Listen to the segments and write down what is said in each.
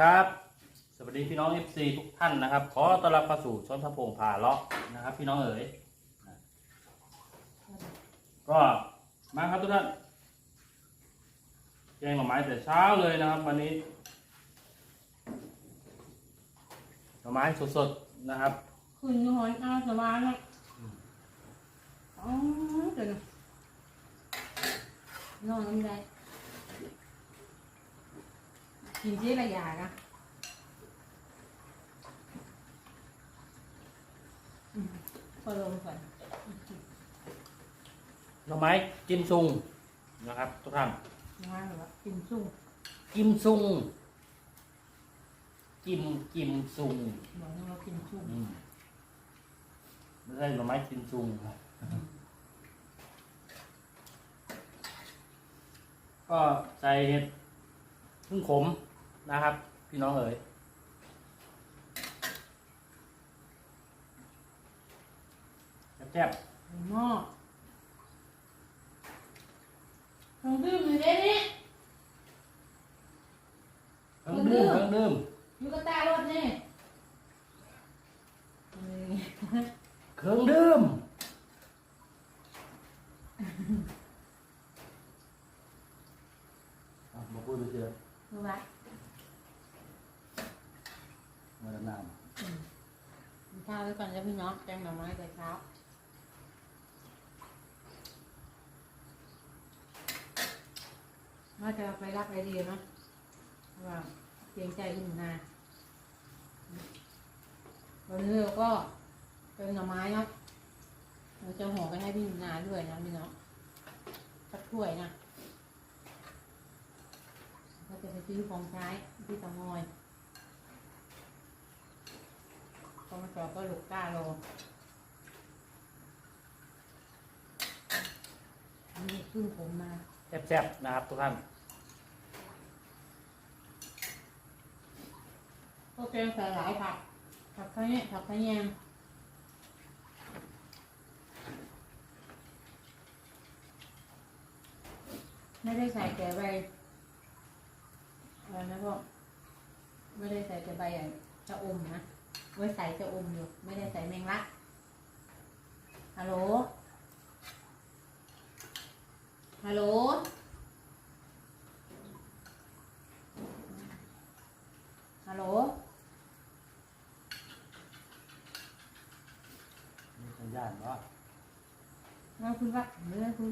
ครับ สวัสดีพี่น้อง FC ทุกท่านนะครับ ขอต้อนรับเข้าสู่ช่องทะพงผ่าเลาะนะครับ พี่น้องเอ๋ยก็มาครับทุกท่านแกงหน่อไม้แต่เช้าเลยนะครับ วันนี้หน่อไม้สดๆนะครับคุณหอนอาสวานะอ๋อเดี๋ยวนะนอนน้ำได้ กินที่ระยะนะอืมพอลงก่อนหน่อไม้กิมซุงนะครับ ทุกท่านว่างหรือว่ากินซุ่มกิมซุงกิมกิมซุงบอกให้เรากินซุ่มอืมไม่ใช่หน่อไม้กิมซุงครับก็ใส่เห็ดพึ่งขม นะครับ พี่น้องเอ๋ยแซ่บหม้อลองดื่มอยู่เด้นี่ๆเครื่องดื่มเครื่องดื่ม อยู่กับตารถนี่นี่ เครื่องดื่มอะมาพูดดูเชียว ดูไว้ มาดำน้ กินข้า ว้ก่อนแล้วพี่น้องแกงหน่อไม้แต่เช้าว่าจะไปรับไอเดียเนาะเพราะว่าเกรงใจคุณนาวันนี้เราก็เป็นหน่อไม้เนาะเราจะห่อไปให้พี่นาด้วยนะพี่น้องสักถ้วยนะก็จะไปซื้อของใช้ที่ตางอย พอมาจอดก็หลุกกล้าโลอันนี้ขึ้นผมมาำแซ่บๆนะครับทุกท่านก็แกงใส่หลายผักผักขะแยงผักขะแยงไม่ได้ใส่แต่ใบอะไรนะพ่อไม่ได้ใส่แต่ใบอะจะอมนะ ไว้ใส่จะอมอยู่ ไม่ได้ใส่แมงลักฮัลโหล ฮัลโหล ฮัลโหลมีสัญญาณว่านั่นคุณว่าเมื่อคุณ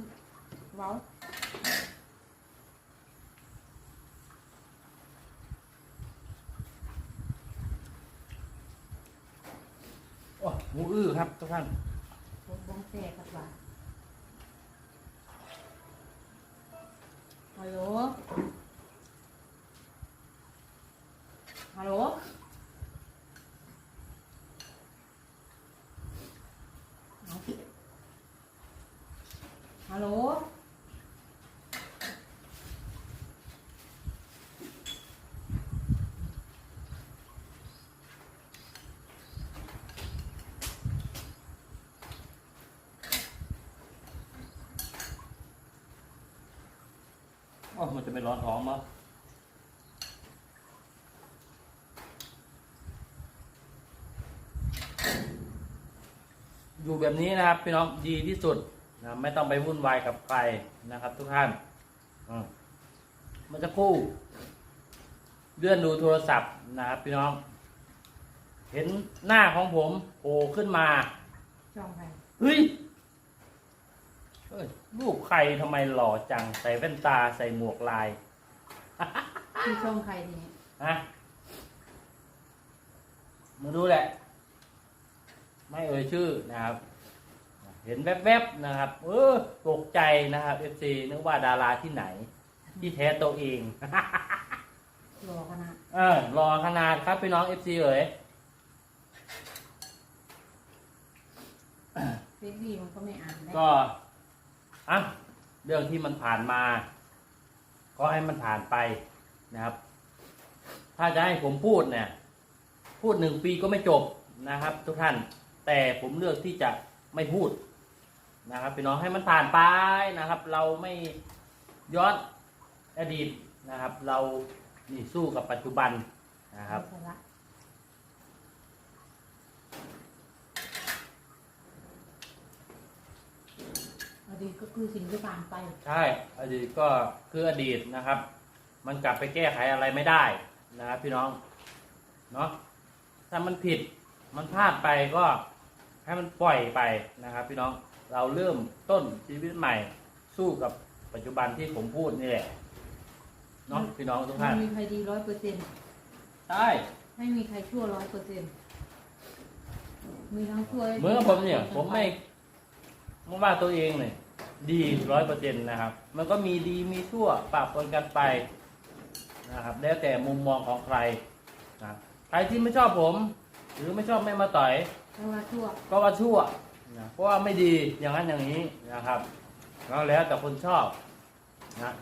เว้า โอ้หมูอื้อครับทุกท่านบงบงแตกกับว่าฮัลโหลฮัลโหล เอาฮัลโหล โอ้มันจะไม่ร้อนท้องมั้งอยู่แบบนี้นะครับพี่น้องดีที่สุดนะไม่ต้องไปวุ่นวายกับใครนะครับ ทุกท่านอืมมันจะคู่ เลื่อนดูโทรศัพท์นะครับพี่น้อง เห็นหน้าของผมโผล่ขึ้นมาจองไปเฮ้ยเอ้ยลูกใครทำไมหล่อจัง ใส่แว่นตาใส่หมวกลาย คือช่องใครทีนี้ฮะมาดูแหละ ไม่เอ่ยชื่อนะครับ เห็นแวบๆนะครับ เออตกใจนะครับเอฟซีนึกว่าดาราที่ไหน ที่แท้ตัวเอง รอขนาดเออรอขนาดครับพี่น้องเอฟซีเอ๋ยเฟซดีมันก็ไม่อ่านได้ก็ อะเรื่องที่มันผ่านมา ก็ให้มันผ่านไปนะครับ ถ้าจะให้ผมพูดเนี่ย พูดหนึ่งปีก็ไม่จบนะครับ ทุกท่าน แต่ผมเลือกที่จะไม่พูดนะครับพี่น้องให้มันผ่านไปนะครับ เราไม่ย้อนอดีตนะครับ เรานี่สู้กับปัจจุบันนะครับ ไร้สาระอ ดีตก็คือสิ่งที่ผ่านไป ใช่อดีตก็คืออดีตนะครับ มันกลับไปแก้ไขอะไรไม่ได้นะครับพี่น้องเนาะถ้ามันผิดมันพลาดไปก็ให้มันปล่อยไปนะครับ พี่น้องเราเริ่มต้นชีวิตใหม่สู้กับปัจจุบันที่ผมพูดนี่แหละเนาะพี่น้องทุกไม่ท่านมีใครดีร้อยเปอร์เซ็นต์ใช่ไม่มีใครชั่วร้อยเปอร์เซ็นต์มีทั้งชั่วและดีเมื่อผมเนี่ย ผมไม่ไม่ว่าตัวเองเนี่ย ดีร้อยเปอร์เซ็นต์นะครับ มันก็มีดีมีชั่วปะปนกันไปนะครับ แล้วแต่มุมมองของใครนะใครที่ไม่ชอบผม หรือไม่ชอบแม่มาต่อยไม่ว่าชั่วก็ว่าชั่วนะเพราะว่าไม่ดีอย่างนั้นอย่างนี้นะครับแล้วแล้วแต่คนชอบนะ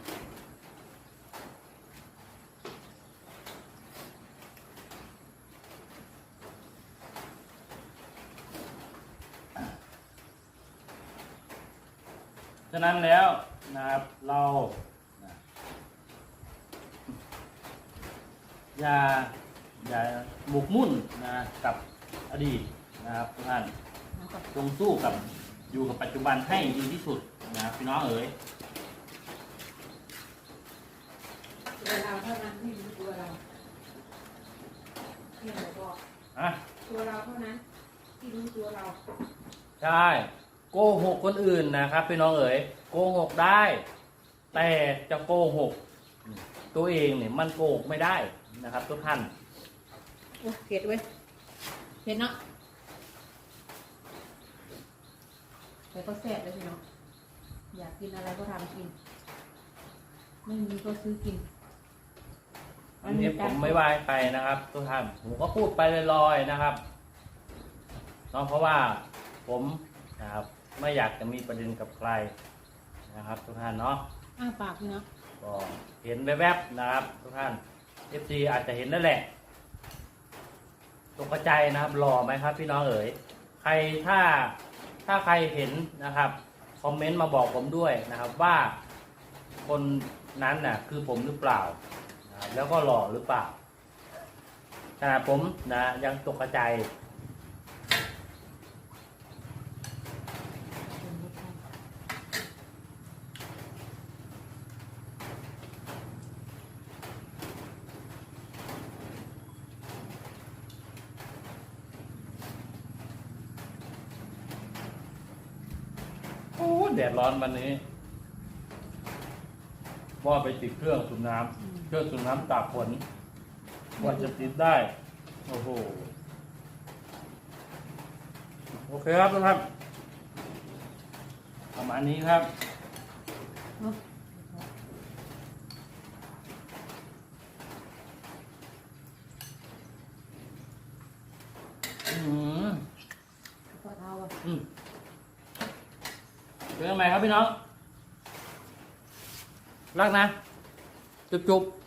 ะนั้นแล้วนะครับเรานะอย่าอย่าหมกมุ่นนะกับอดีตนะครับทุกท่านนะครับจงสู้กับอยู่กับปัจจุบันให้ดีที่สุดนะครับพี่น้องเอ๋ยตัวเราเท่านั้นที่รู้ตัวเราที่เราบอกอะตัวเราเท่านั้นที่รู้ตัวเรา ใช่ โกหกคนอื่นนะครับพี่น้องเอ๋ยโกหกได้ แต่จะโกหก ตัวเองเนี่ยมันโกหกไม่ได้นะครับ ทุกท่านโอ้เผ็ดเว้ยเผ็ดเนาะแต่ก็แซ่บเลยพี่น้องอยากกินอะไรก็ทำกิน ไม่มีก็ซื้อกินอันนี้ผมไม่ว่าให้ใครนะครับทุกท่านผมก็พูดไปลอยๆนะครับเนาะเพราะว่าผมนะครับ ไม่อยากจะมีประเด็นกับใครนะครับทุกท่านเนาะอ้าปากพี่น้องก็เห็นแวบๆนะครับ ทุกท่าน FC อาจจะเห็นนั่นแหละตกใจนะครับหล่อไหมครับ พี่น้องเอ๋ยใครถ้าถ้าใครเห็นนะครับคอมเมนต์มาบอกผมด้วยนะครับว่าคนนั้นน่ะคือผมหรือเปล่านะครับแล้วก็หล่อหรือเปล่าขณะผมนะยังตกใจ โอ้ แดดร้อนวันนี้ว่าไปติดเครื่องสูบน้ำเครื่องสูบน้ำตากฝนกว่าจะติดได้ โอ้โห โอเคครับทุกท่านประมาณนี้ครับ เนาะ อืม ก็เท้าอะ อืม เจอกันใหม่ครับพี่น้องรักนะจุ๊บๆ